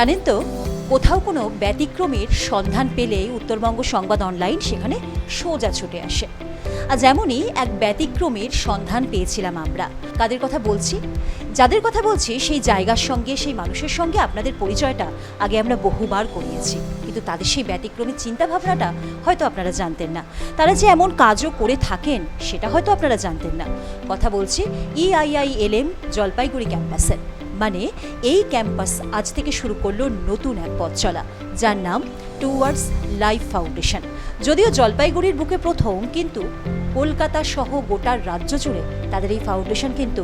জানেন তো, কোথাও কোনো ব্যতিক্রমের সন্ধান পেলে উত্তরবঙ্গ সংবাদ অনলাইন সেখানে সোজা ছুটে আসে। আর যেমনই এক ব্যতিক্রমের সন্ধান পেয়েছিলাম আমরা। কাদের কথা বলছি? যাদের কথা বলছি, সেই জায়গার সঙ্গে, সেই মানুষের সঙ্গে আপনাদের পরিচয়টা আগে আমরা বহুবার করিয়েছি। কিন্তু তাদের সেই ব্যতিক্রমী চিন্তাভাবনাটা হয়তো আপনারা জানতেন না। তারা যে এমন কাজও করে থাকেন, সেটা হয়তো আপনারা জানতেন না। কথা বলছি E ইআইআইএলএম জলপাইগুড়ি ক্যাম্পাসের মানে এই ক্যাম্পাস আজ থেকে শুরু করল নতুন এক পথ চলা, যার নাম টুয়ার্ডস লাইফ ফাউন্ডেশন। যদিও জলপাইগুড়ির বুকে প্রথম, কিন্তু কলকাতা সহ গোটা রাজ্য জুড়ে তাদের এই ফাউন্ডেশন কিন্তু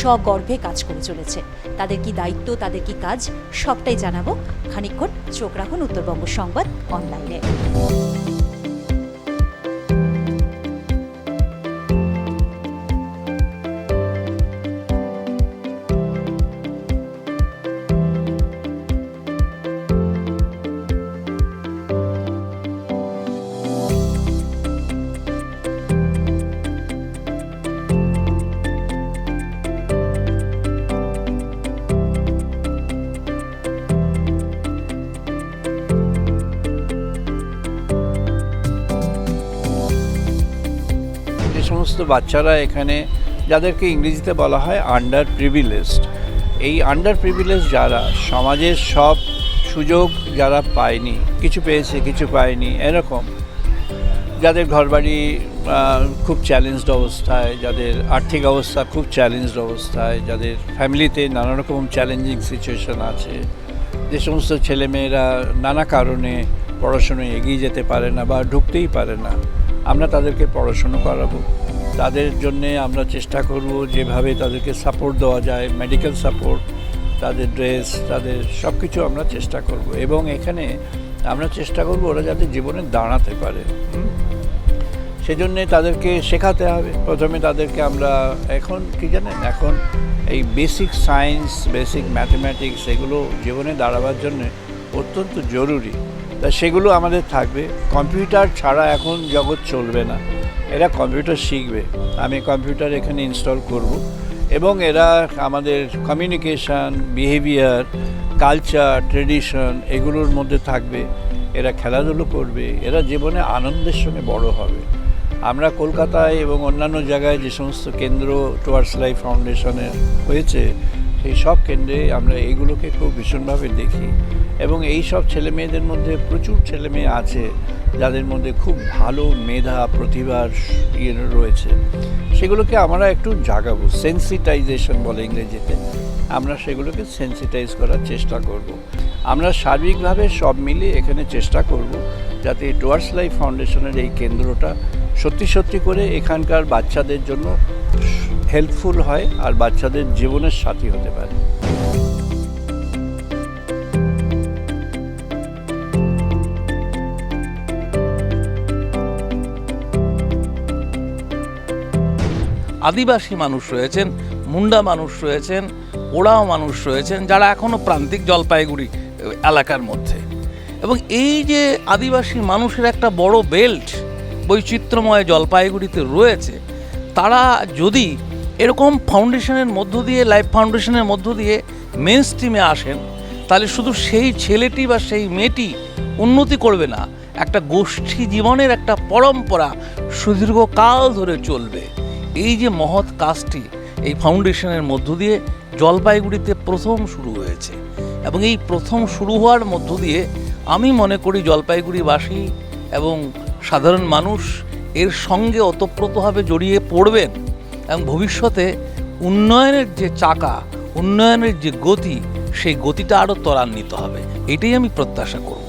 সগর্ভে কাজ করে চলেছে। তাদের কি দায়িত্ব, তাদের কি কাজ, সবটাই জানাব খানিকক্ষণ চোখ রাখুন উত্তরবঙ্গ সংবাদ অনলাইনে। সমস্ত বাচ্চারা এখানে, যাদেরকে ইংরেজিতে বলা হয় আন্ডার প্রিভিলেজড এই আন্ডার প্রিভিলেজ যারা, সমাজের সব সুযোগ যারা পায়নি, কিছু পেয়েছে, কিছু পায়নি, এরকম, যাদের ঘরবাড়ি খুব চ্যালেঞ্জড অবস্থায়, যাদের আর্থিক অবস্থা খুব চ্যালেঞ্জড অবস্থায়, যাদের ফ্যামিলিতে নানা রকম চ্যালেঞ্জিং সিচুয়েশন আছে, যে সমস্ত ছেলেমেয়েরা নানা কারণে পড়াশোনায় এগিয়ে যেতে পারে না বা ঢুকতেই পারে না, আমরা তাদেরকে পড়াশুনো করাবো। তাদের জন্যে আমরা চেষ্টা করব যেভাবে তাদেরকে সাপোর্ট দেওয়া যায় মেডিকেল সাপোর্ট তাদের ড্রেস তাদের সব কিছু আমরা চেষ্টা করব। এবং এখানে আমরা চেষ্টা করব ওরা যাতে জীবনে দাঁড়াতে পারে? সেজন্যে তাদেরকে শেখাতে হবে। প্রথমে তাদেরকে আমরা এখন, কি জানেন? এখন এই বেসিক সায়েন্স বেসিক ম্যাথমেটিক্স এগুলো জীবনে দাঁড়াবার জন্য অত্যন্ত জরুরি। তা সেগুলো আমাদের থাকবে। কম্পিউটার ছাড়া এখন জগৎ চলবে না। এরা কম্পিউটার শিখবে। আমি কম্পিউটার এখানে ইনস্টল করব এবং এরা আমাদের কমিউনিকেশান বিহেভিয়ার কালচার ট্রেডিশন এগুলোর মধ্যে থাকবে। এরা খেলাধুলো করবে। এরা জীবনে আনন্দের সঙ্গে বড় হবে। আমরা কলকাতায় এবং অন্যান্য জায়গায় যে সমস্ত কেন্দ্র টুয়ার্ডস লাইফ ফাউন্ডেশনের হয়েছে সেই সব কেন্দ্রে আমরা এইগুলোকে খুব ভীষণভাবে দেখি। এবং এই সব ছেলে মেয়েদের মধ্যে প্রচুর ছেলে মেয়ে আছে, যাদের মধ্যে খুব ভালো মেধা, প্রতিভার ইয়ে রয়েছে। সেগুলোকে আমরা একটু জাগাবো সেন্সিটাইজেশন বলে ইংরেজিতে। আমরা সেগুলোকে সেন্সিটাইজ করার চেষ্টা করব। আমরা সার্বিকভাবে সব মিলিয়ে এখানে চেষ্টা করব যাতে টুয়ার্ডস লাইফ ফাউন্ডেশনের এই কেন্দ্রটা সত্যি সত্যি করে এখানকার বাচ্চাদের জন্য হেল্পফুল হয় আর বাচ্চাদের জীবনের সাথী হতে পারে। আদিবাসী মানুষ রয়েছেন, মুন্ডা মানুষ রয়েছেন, ওড়াও মানুষ রয়েছেন, যারা এখনও প্রান্তিক জলপাইগুড়ি এলাকার মধ্যে। এবং এই যে আদিবাসী মানুষের একটা বড় বেল্ট বৈচিত্র্যময় জলপাইগুড়িতে রয়েছে, তারা যদি এরকম ফাউন্ডেশনের মধ্য দিয়ে লাইফ ফাউন্ডেশনের মধ্য দিয়ে মেন স্ট্রিমে আসেন, তাহলে শুধু সেই ছেলেটি বা সেই মেয়েটি উন্নতি করবে না, একটা গোষ্ঠী জীবনের একটা পরম্পরা সুদীর্ঘকাল ধরে চলবে। এই যে মহৎ কাজটি, এই ফাউন্ডেশনের মধ্য দিয়ে জলপাইগুড়িতে প্রথম শুরু হয়েছে এবং এই প্রথম শুরু হওয়ার মধ্য দিয়ে আমি মনে করি জলপাইগুড়িবাসী এবং সাধারণ মানুষ এর সঙ্গে ওতপ্রোতভাবে জড়িয়ে পড়বেন এবং ভবিষ্যতে উন্নয়নের যে চাকা, উন্নয়নের যে গতি, সেই গতিটা আরও ত্বরান্বিত হবে। এটাই আমি প্রত্যাশা করব।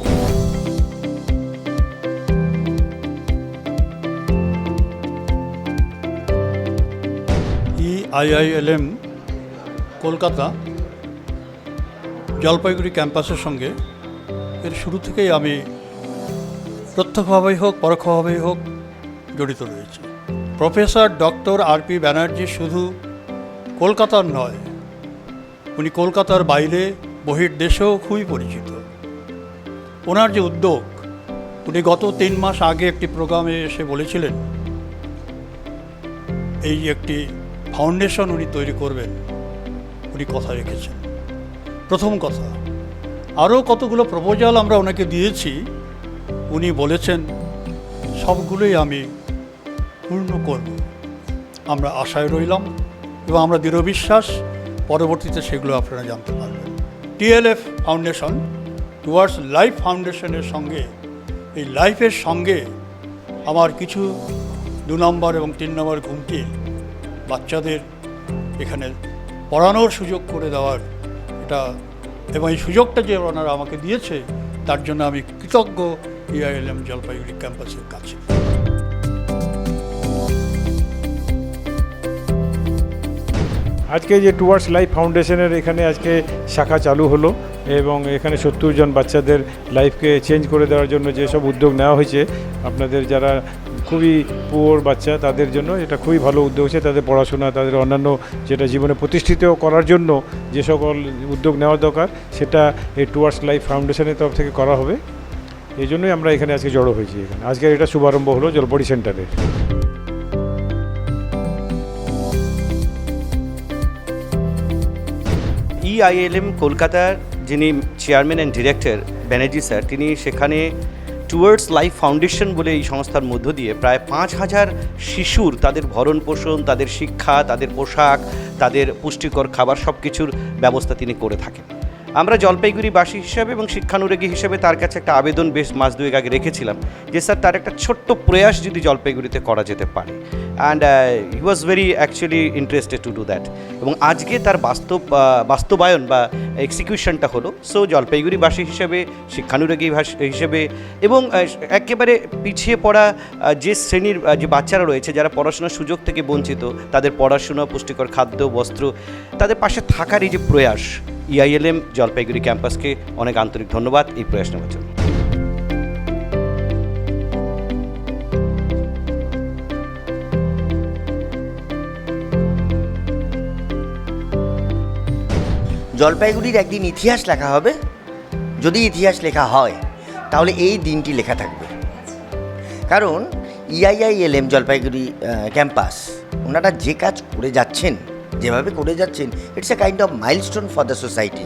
ইআইআইএলএম কলকাতা জলপাইগুড়ি ক্যাম্পাসের সঙ্গে। এর শুরু থেকেই আমি প্রত্যক্ষভাবেই হোক, পরোক্ষভাবেই হোক, জড়িত রয়েছি। Professor doctor R P Banerjee শুধু কলকাতার নয়, উনি কলকাতার বাইরে বহির্দেশেও খুবই পরিচিত। ওনার যে উদ্যোগ, উনি গত তিন মাস আগে একটি প্রোগ্রামে এসে বলেছিলেন, এই একটি ফাউন্ডেশন উনি তৈরি করবেন, উনি কথা রেখেছেন। প্রথম কথা, আরও কতগুলো প্রপোজাল আমরা ওনাকে দিয়েছি, উনি বলেছেন, সবগুলোই আমি পূর্ণ করব। আমরা আশায় রইলাম এবং আমরা দৃঢ় বিশ্বাস, পরবর্তীতে সেগুলো আপনারা জানতে পারবেন। টিএলএফ ফাউন্ডেশন টুয়ার্ডস লাইফ ফাউন্ডেশনের সঙ্গে, এই লাইফের সঙ্গে আমার কিছু দু নম্বর এবং তিন নম্বর ঘুমটি বাচ্চাদের এখানে পড়ানোর সুযোগ করে দেওয়ার এটা এবং এই সুযোগটা যে ওনারা আমাকে দিয়েছে, তার জন্য আমি কৃতজ্ঞ ইআইএলএম জলপাইগুড়ি ক্যাম্পাসের কাছে। আজকে যে টুয়ার্ডস লাইফ ফাউন্ডেশনের এখানে আজকে শাখা চালু হলো এবং এখানে সত্তর জন বাচ্চাদের লাইফকে চেঞ্জ করে দেওয়ার জন্য যেসব উদ্যোগ নেওয়া হয়েছে, আপনাদের যারা খুবই পুয়োর বাচ্চা তাদের জন্য এটা খুবই ভালো উদ্যোগ হচ্ছে তাদের পড়াশোনা, তাদের অন্যান্য যেটা জীবনে প্রতিষ্ঠিত করার জন্য যে সকল উদ্যোগ নেওয়া দরকার, সেটা এই টুয়ার্ডস লাইফ ফাউন্ডেশনের তরফ থেকে করা হবে। এই জন্যই আমরা এখানে আজকে জড়ো হয়েছি এখানে। আজকের এটা শুভারম্ভ হলো জলপরি সেন্টারের ইআইএলএম E কলকাতার যিনি chairman and director Banerjee sir তিনি সেখানে টুয়ার্ডস লাইফ ফাউন্ডেশন বলে এই সংস্থার মধ্য দিয়ে প্রায় পাঁচ হাজার শিশুর তাদের ভরণ পোষণ, তাদের শিক্ষা, তাদের পোশাক, তাদের পুষ্টিকর খাবার সব কিছুর ব্যবস্থা তিনি করে থাকেন। আমরা জলপাইগুড়িবাসী হিসাবে এবং শিক্ষানুরাগী হিসেবে তার কাছে একটা আবেদন বেশ মাস দুয়েক আগে রেখেছিলাম যে, স্যার, তার একটা ছোট্ট প্রয়াস যদি জলপাইগুড়িতে করা যেতে পারে। And he was very actually interested to do that এবং আজকে তার বাস্তব বাস্তবায়ন বা এক্সিকিউশনটা হলো। সো জলপাইগুড়িবাসী হিসেবে, শিক্ষানুরাগী হিসেবে এবং একেবারে পিছিয়ে পড়া যে শ্রেণির যে বাচ্চারা রয়েছে, যারা পড়াশোনার সুযোগ থেকে বঞ্চিত, তাদের পড়াশোনা, পুষ্টিকর খাদ্য, বস্ত্র, তাদের পাশে থাকার এই যে প্রয়াস ইআইএলএম জলপাইগুড়ি ক্যাম্পাসকে অনেক আন্তরিক ধন্যবাদ। এই প্রয়াস নেওয়ার জন্য। জলপাইগুড়ির একদিন ইতিহাস লেখা হবে। যদি ইতিহাস লেখা হয়, তাহলে এই দিনটি লেখা থাকবে। কারণ E ইআইআইএলএম জলপাইগুড়ি ক্যাম্পাস, ওনারা যে কাজ করে যাচ্ছেন যেভাবে করে যাচ্ছেন it's a kind of milestone for the society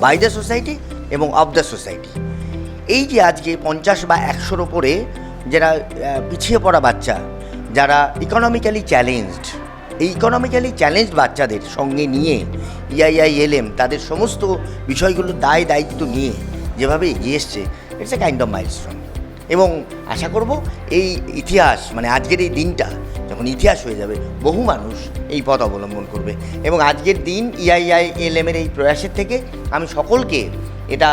by the society এবং অফ দ্য সোসাইটি এই যে আজকে পঞ্চাশ বা একশোর ওপরে যারা পিছিয়ে পড়া বাচ্চা, যারা ইকোনমিক্যালি চ্যালেঞ্জড এই ইকোনমিক্যালি চ্যালেঞ্জ বাচ্চাদের সঙ্গে নিয়ে E ইআইআইএলএম তাদের সমস্ত বিষয়গুলো দায় দায়িত্ব নিয়ে যেভাবে এগিয়ে এসছে it's a kind of milestone এবং আশা করব এই ইতিহাস মানে আজকের এই দিনটা যখন ইতিহাস হয়ে যাবে, বহু মানুষ এই পথ অবলম্বন করবে। এবং আজকের দিন E ইআইআইএলএমের এই প্রয়াসের থেকে আমি সকলকে এটা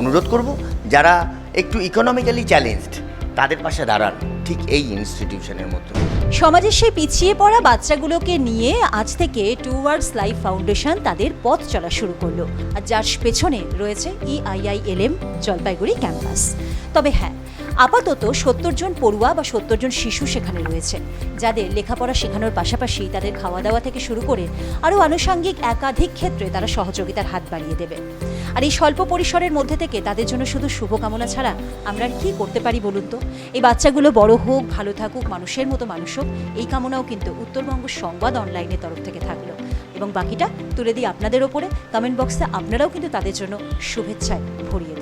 অনুরোধ করব, যারা একটু ইকোনমিক্যালি চ্যালেঞ্জড তাদের পাশে দাঁড়ান, ঠিক এই ইনস্টিটিউশনের মতো সমাজের সেই পিছিয়ে পড়া বাচ্চাগুলোকে নিয়ে আজ থেকে টুয়ার্ডস লাইফ ফাউন্ডেশন তাদের পথ চলা শুরু করল। আর যার পেছনে রয়েছে E ইআইআইএলএম জলপাইগুড়ি ক্যাম্পাস। তবে হ্যাঁ আপাতত সত্তর জন পড়ুয়া বা সত্তর জন শিশু সেখানে রয়েছে, যাদের লেখাপড়া শেখানোর পাশাপাশি তাদের খাওয়া দাওয়া থেকে শুরু করে আরও আনুষাঙ্গিক একাধিক ক্ষেত্রে তারা সহযোগিতার হাত বাড়িয়ে দেবে। আর এই স্বল্প পরিসরের মধ্যে থেকে তাদের জন্য শুধু শুভকামনা ছাড়া আমরা আর কি করতে পারি বলুন তো? এই বাচ্চাগুলো বড় হোক, ভালো থাকুক, মানুষের মতো মানুষ হোক, এই কামনাও কিন্তু উত্তরবঙ্গ সংবাদ অনলাইনের তরফ থেকে থাকল। এবং বাকিটা তুলে দিই আপনাদের ওপরে কমেন্ট বক্সে আপনারাও কিন্তু তাদের জন্য শুভেচ্ছায় ভরিয়ে